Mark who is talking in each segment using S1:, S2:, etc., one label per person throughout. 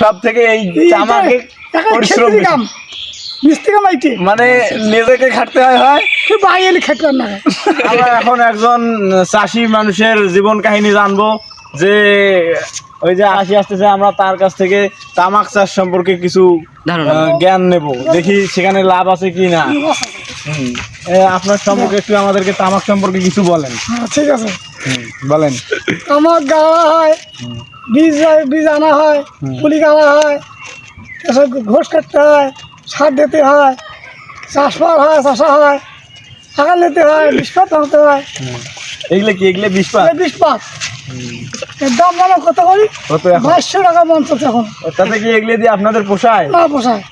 S1: সব থেকে এই তামাকে
S2: এখন
S1: পরিশ্রম মানে নিজেকে খাটতে হয় হয়?
S2: সে বাইরে খেতে না।
S1: আমরা এখন একজন চাষি মানুষের জীবন কাহিনী জানব যে ওই যে আসি আসতেছে আমরা তার কাছ থেকে তামাক চাষ সম্পর্কে কিছু জ্ঞান নেব। দেখি সেখানে লাভ আছে কি না। আপনার সম্পর্কে একটু আমাদেরকে তামাক সম্পর্কে কিছু বলেন।
S2: হ্যাঁ ঠিক আছে।
S1: বলেন।
S2: আমার গাওয়া হয়। বীজ বীজ আনা হয় পুলি গাওয়া হয় এসব ঘোষ কাটতে হয় সার দিতে হয় চাষবাস হয় চাষা হয় আগাল নিতে হয় বিষপাত ভাঙতে হয়।
S1: এগুলো কি এগুলো বিষ পাত?
S2: এই বিষপাত এর দাম জানো কত করি? বাইশশো টাকা মন চলছে এখন
S1: তাতে কি এগুলো দিয়ে আপনাদের পোষায়?
S2: না পোষায়?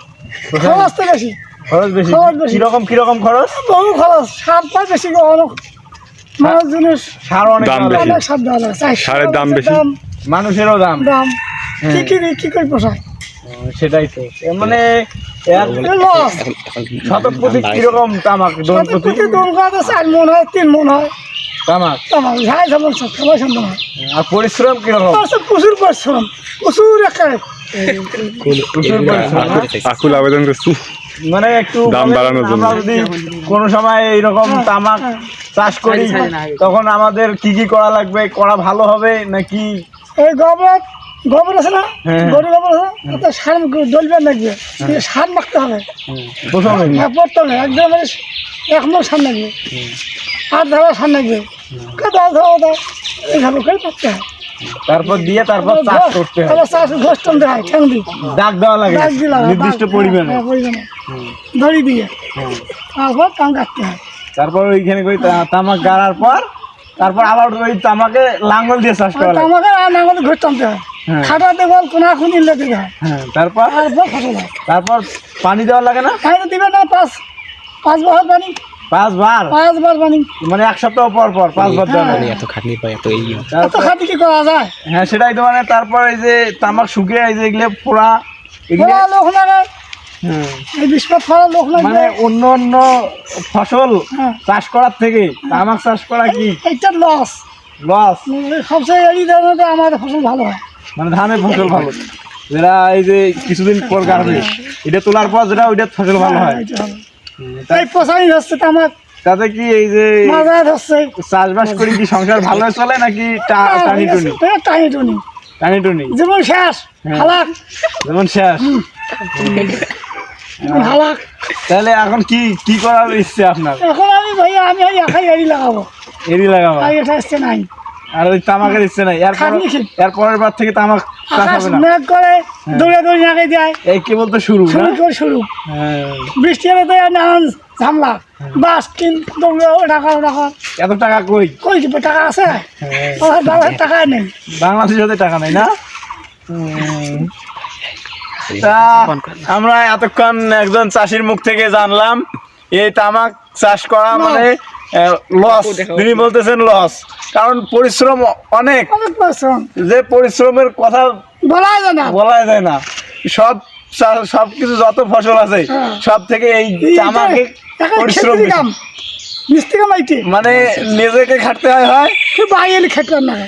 S2: খরচ তো বেশি।
S1: খরচ বেশি?
S2: খরচ বেশি।
S1: কীরকম কীরকম খরচ?
S2: বহু খরচ। সার পায় বেশি অনেক
S1: সার অনেক।
S2: সার দেওয়া লাগে।
S3: সারের দাম বেশি।
S1: মানুষেরও দাম।
S2: দাম। কি কি কি করে পোষায়
S1: সেটাই তো। মানে এক
S2: এ
S1: শতক প্রতি কীরকম তামাক? দোন প্রতি
S2: প্রতি দম চার মন হয় তিন মন হয়।
S1: তামাক?
S2: ঝাই সব সম্ভব হয়।
S1: আর পরিশ্রম কীরকম?
S2: প্রচুর পরিশ্রম প্রচুর?
S3: আকুল আবেদন করছি।
S1: মানে একটু
S3: দাম বাড়ানোর জন্য।
S1: যদি কোনো সময় এইরকম তামাক চাষ করি তখন আমাদের কি কি করা লাগবে করা ভালো হবে নাকি
S2: এই গোবর গোবর আছে না?
S1: হ্যাঁ।
S2: গরু গোবর আছে সার ডলবে লাগবে সার মাখতে হবে।
S1: প্রথমে
S2: হ্যাঁ পড়তে হবে। একদম এক মন সার লাগবে আর ধরা সার লাগবে ধরা দাও এইভাবে করে করতে হয়।
S1: তারপর দিয়ে তারপর চাষ করতে হবে
S2: তারপর চাষ ঘোষ টানতে হয় ঠ্যাং দিয়ে।
S1: দাগ দেওয়া লাগে
S2: দাগ দিলাম
S1: নির্দিষ্ট পরিমাণে।
S2: হ্যাঁ, পরিমাণে। দড়ি দিয়ে। তারপর কাম কাটতে হয়।
S1: তারপর ওইখানে করে তামাক গাড়ার পর তারপর আবার ওই তামাকে লাঙ্গল দিয়ে চাষ করা
S2: টানতে হয়।
S1: হ্যাঁ।
S2: খাটা দেবল কোনা খুনি লেগে যায়
S1: হ্যাঁ তারপর?
S2: তারপর হয়
S1: পানি দেওয়া লাগে না?
S2: পানি দিবে না পাঁচ পাঁচ বছর পানি।
S1: পাঁচবার
S2: পাঁচ বার পানি।
S1: মানে এক সপ্তাহ পর পর পাঁচবার দেওয়া লাগে।
S4: এত খাটনি পায় এত এই
S2: এত খাটি কি করা যায়?
S1: হ্যাঁ সেটাই তো মানে তারপর এই যে তামাক শুকিয়ে এই যে এগুলো পোড়া এগুলো
S2: লোক
S1: হ্যাঁ,
S2: এই বিস্ফোট ফলা লোক
S1: মানে অন্য অন্য ফসল
S2: হ্যাঁ।
S1: চাষ করার থেকে তামাক চাষ করা কি?
S2: এইটা লস
S1: লস
S2: সবচেয়ে এড়িয়ে দেওয়া আমাদের ফসল ভালো হয়।
S1: মানে ধানের ফসল ভালো। যেটা এই যে কিছুদিন পর কাটবে এটা তোলার পর যেটা ওইটা ফসল ভালো হয়
S2: এইটা ভালো। পচাই হচ্ছে তো আমার
S1: তাতে কি এই যে চাষবাস করি কি সংসার ভালো চলে নাকি টা- টানি টুনি?
S2: টানি টুনি।
S1: টানি টুনি।
S2: জীবন শেষ
S1: হ্যাঁ। যেমন শেষ। তাহলে এখন কি কি করার ইচ্ছে আপনার?
S2: এখন আমি ভাই আমি ওই একাই এড়ি লাগাবো।
S1: এরই লাগাবো?
S2: আর এটা নাই।
S1: আর ওই তামাকের ইচ্ছে নাই। এর
S2: খাটনি খেয়ে।
S1: পরের বার থেকে তামাক চাষ
S2: আকাশ মেঘ করে দৌড়ে দৌড়ে লাগাই দেয়
S1: এই কেবল তো শুরু
S2: শুরু করে শুরু।
S1: হ্যাঁ।
S2: বৃষ্টি হলে তো আর নানান ঝামলা। বাস কিন দৌড়ে ওটা কর ওটা কর
S1: এত টাকা কই?
S2: কই টাকা আছে?
S1: হ্যাঁ।
S2: টাকা নেই।
S1: বাংলাদেশের টাকা নাই না? আমরা এতক্ষণ একজন চাষির মুখ থেকে জানলাম এই তামাক চাষ করা মানে লস তিনি বলতেছেন লস কারণ পরিশ্রম অনেক। যে পরিশ্রমের কথা
S2: বলা যায় না।
S1: বলা যায় না। সব সবকিছু যত ফসল আছে
S2: হ্যাঁ।
S1: সব থেকে এই তামাকে পরিশ্রম মানে নিজেকে খাটতে হয় হয়?
S2: বাইরে খেতে না।